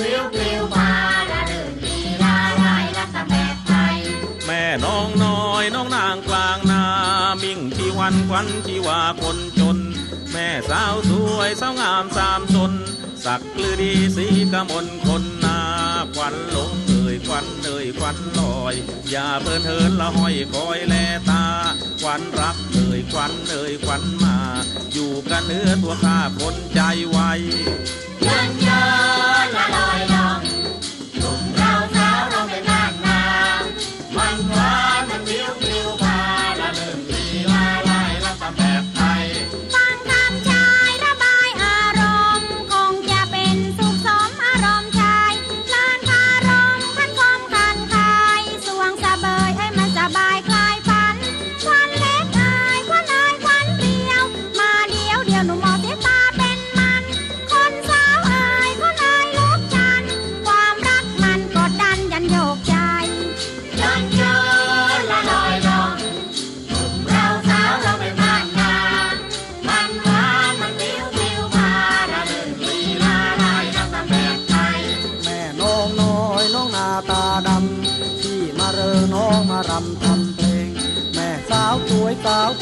วิวปลิวมาระเดินลีลาลายรักแบบไทยแม่น้องน้อยน้องนางกลางนา มิ่งที่วันควันที่ว่าคนจน แม่สาวสวยสาวงามสามชน สักลือดีสีกมลคนนาควันหลงเอ่ยควันเอ่ยควันลอย อย่าเพลินเหินละห้อยคอยแลตาควันรักเอ่ยควันเอ่ยควันมา อยู่กันเนื้อตัวข้าคนใจไว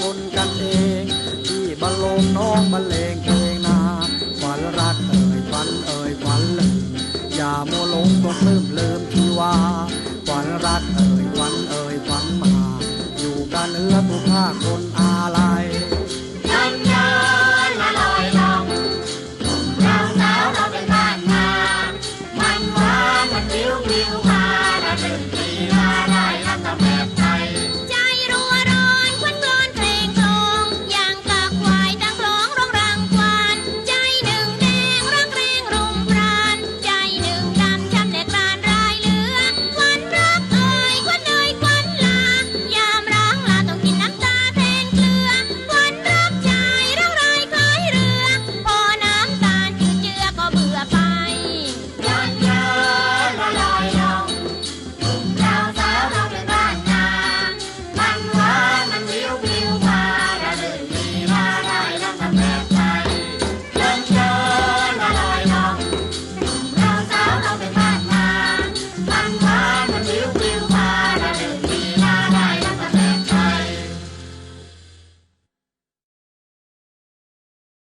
คนกันเอง ที่บรรลงน้องบรรเลงเพลงนาฝันรักเอ่ยฝันเอ่ยฝันเลยอย่าโมัลงตัวลืมเลิมทีว่าฝันรักเอ่ยฝันเอ่ยฝันมา อยู่กันเอื้อทุกภาคคนอาลัยเราเป็นบ้านนามันหวานมันวิววิวมาและเป็น